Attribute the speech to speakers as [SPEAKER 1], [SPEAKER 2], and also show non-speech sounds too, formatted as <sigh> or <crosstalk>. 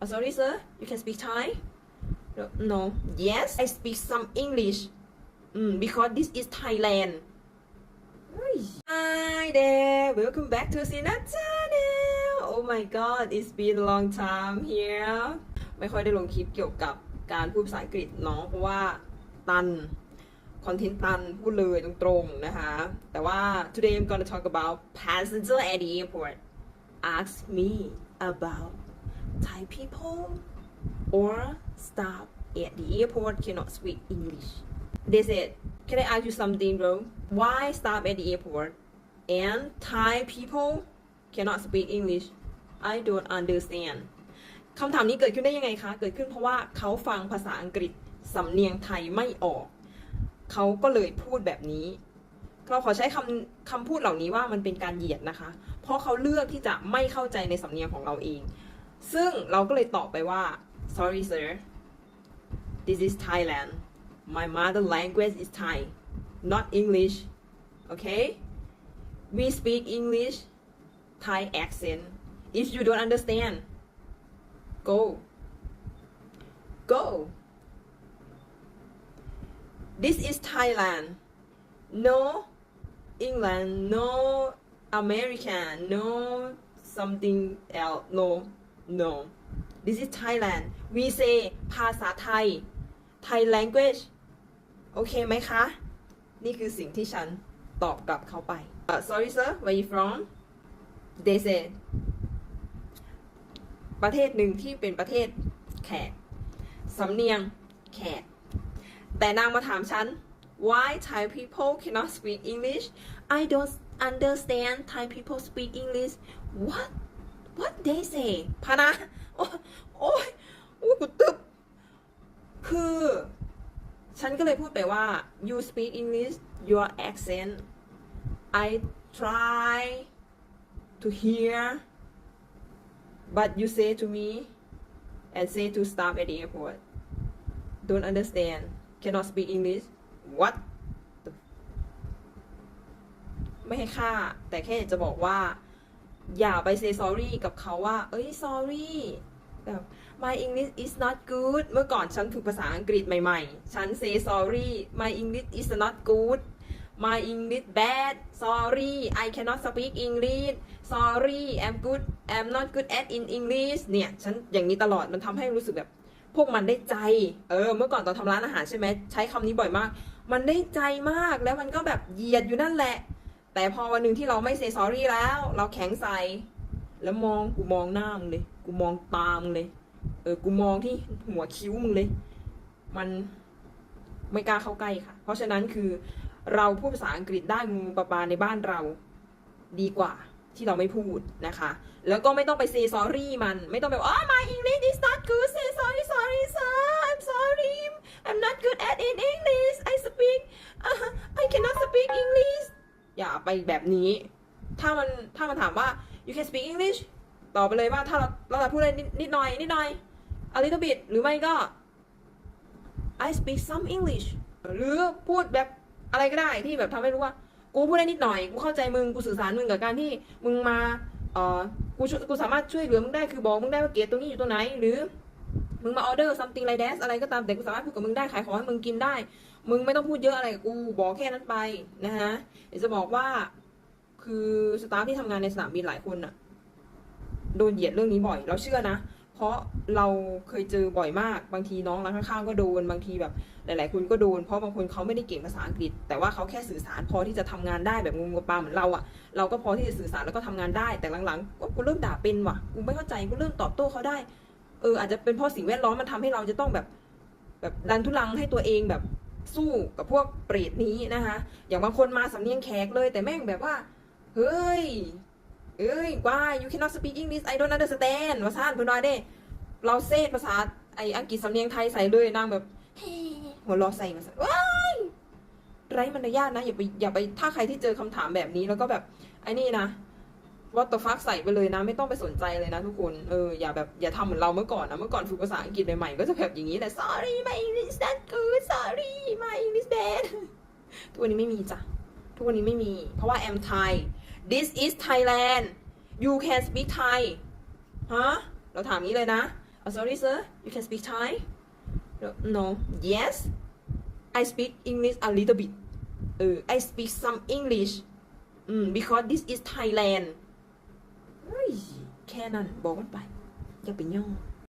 [SPEAKER 1] oh, sorry sir you can speak Thai no, no yes I speak some English mm, because this is Thailand Hi there welcome back to Sina channel oh my god it's been a long time here ไม่ค่อยได้ลงคลิปเกี่ยวกับการพูดภาษาอังกฤษเนาะเพราะว่าตันคอนเทนต์ตันพูดเลยตรงๆนะคะ แต่ว่า today I'm gonna talk about passenger at the airport ask me about Thai people or staff at the airport cannot speak English they said can I ask you something bro why staff at the airport and Thai people cannot speak English I don't understand คำถามนี้เกิดขึ้นได้ยังไงคะ เกิดขึ้นเพราะว่าเขาฟังภาษาอังกฤษสำเนียงไทยไม่ออก เขาก็เลยพูดแบบนี้ เราขอใช้คำคำพูดเหล่านี้ว่ามันเป็นการเหยียดนะคะ เพราะเขาเลือกที่จะไม่เข้าใจในสำเนียงของเราเอง ซึ่งเราก็เลยตอบไปว่า sorry sir this is Thailand my mother language is Thai not English okay we speak English Thai accent if you don't understand go go this is Thailand no England no American no something else no No this is Thailand we say ภาษาไทย Thai language โอเคไหมคะ นี่คือสิ่งที่ฉันตอบกลับเขาไป uh, sorry sir where you from they said ประเทศหนึ่งที่เป็นประเทศแขก สำเนียงแขก แต่นางมาถามฉัน why Thai people cannot speak English I don't understand Thai people speak English what what they say พานะ โอ้โอ้ยโอ้ยกูตึบ คือ ฉันก็เลยพูดไปว่า <laughs> you speak English your accent I try to hear but you say to me and say to staff at the airport don't understand cannot speak English what the ไม่ให้ค่า แต่แค่อยากจะบอกว่า อย่าไป say sorry กับเขาว่า เอ้ย sorry แบบ my English is not good เมื่อก่อนฉันฝึกภาษาอังกฤษใหม่ๆ ฉัน say sorry my English is not good my English bad sorry I cannot speak English sorry I'm good I'm not good at in English เนี่ย ฉันอย่างนี้ตลอดมันทำให้รู้สึกแบบ พวกมันได้ใจ เออ เมื่อก่อนตอนทำร้านอาหารใช่ไหม ใช้คำนี้บ่อยมาก มันได้ใจมากแล้วมันก็แบบเหยียดอยู่นั่นแหละ แต่พอวันหนึ่งที่เราไม่เซ y sorry แล้ว เราแข็งใสแล้วมองกูมองหน้ามึงเลย กูมองตามึงเลย เออ กูมองที่หัวคิ้วมึงเลย มันไม่กล้าเข้าใกล้ค่ะ เพราะฉะนั้นคือเราพูดภาษาอังกฤษได้งูปลาปลาในบ้านเราดีกว่าที่เราไม่พูดนะคะ แล้วก็ไม่ต้องไป say sorry มัน ไม่ต้องแบบอ๋อ my English is not good say sorry sorry sir I'm sorry I'm not good at in English I speak uh, I cannot speak English อย่า ไปแบบนี้ ถ้ามันถ้ามันถามว่า you can speak English ตอบไปเลยว่าถ้าเราเราจะพูดอะไรนิดนิดหน่อยนิดหน่อย a little bit หรือไม่ก็ I speak some English หรือพูดแบบอะไรก็ได้ที่แบบทำให้รู้ว่า กูพูดได้นิดหน่อย กูเข้าใจมึง กูสื่อสารมึงกับการที่มึงมาเออกูกูสามารถช่วยเหลือมึงได้คือบอกมึงได้ว่าเกรตรงนี้อยู่ตรงไหน หรือมึงมาออเดอร์ something like that อะไรก็ตามแต่กูสามารถพูดกับมึงได้ขายของให้มึงกินได้ มึงไม่ต้องพูดเยอะอะไรกับกู บอกแค่นั้นไปนะฮะเดี๋ยวจะบอกว่า คือสตาฟที่ทำงานในสนามบินหลายคนอะโดนเหยียดเรื่องนี้บ่อย เราเชื่อนะ เพราะเราเคยเจอบ่อยมาก บางทีน้องร้านข้างๆก็โดน บางทีแบบ หลาย ๆ คนก็โดน เพราะบางคนเขาไม่ได้เก่งภาษาอังกฤษ แต่ว่าเขาแค่สื่อสารพอที่จะทำงานได้แบบงูกับปลาเหมือนเราอะเราก็พอที่จะสื่อสารแล้วก็ทำงานได้ แต่หลังๆก็กูเริ่มด่าเป็นว่ะ กูไม่เข้าใจ กูเริ่มตอบโต้เขาได้ เอออาจจะเป็นเพราะสิ่งแวดล้อมมันทำให้เราจะต้องแบบ แบบดันทุลังให้ตัวเองแบบ สู้กับพวกเปรตนี้นะคะ อย่างบางคนมาสำเนียงแขกเลย แต่แม่งแบบว่า เฮ้ยเอ้ย why you cannot speak English I don't understand ว่าซ่าเพื่อนน้อยเด้ เราเซตภาษาไออังกฤษสำเนียงไทยใส่เลยนางแบบหัวเรอใส่มาใส่ว้ายไร้มารยาทนะอย่าไปอย่าไปถ้าใครที่เจอคำถามแบบนี้แล้วก็แบบไอ้นี่นะ what the fuck ใส่ไปเลยนะ ไม่ต้องไปสนใจเลยนะทุกคนเอออย่าแบบอย่าทำเหมือนเราเมื่อก่อนนะเมื่อก่อนฝึกภาษาอังกฤษใหม่ๆก็จะแบบอย่างนี้แหละ sorry my English not good sorry my English bad ทุกวันนี้ไม่มีจ้ะทุกวันนี้ไม่มี เพราะว่า I'm Thai this is Thailand you can speak Thai ฮะเราถามงี้เลยนะ oh, sorry sir you can speak Thai no, yes I speak English a little bit เออ I speak some English อืม because this is Thailand แค่นั้นบอกมันไปอย่าไปย่อ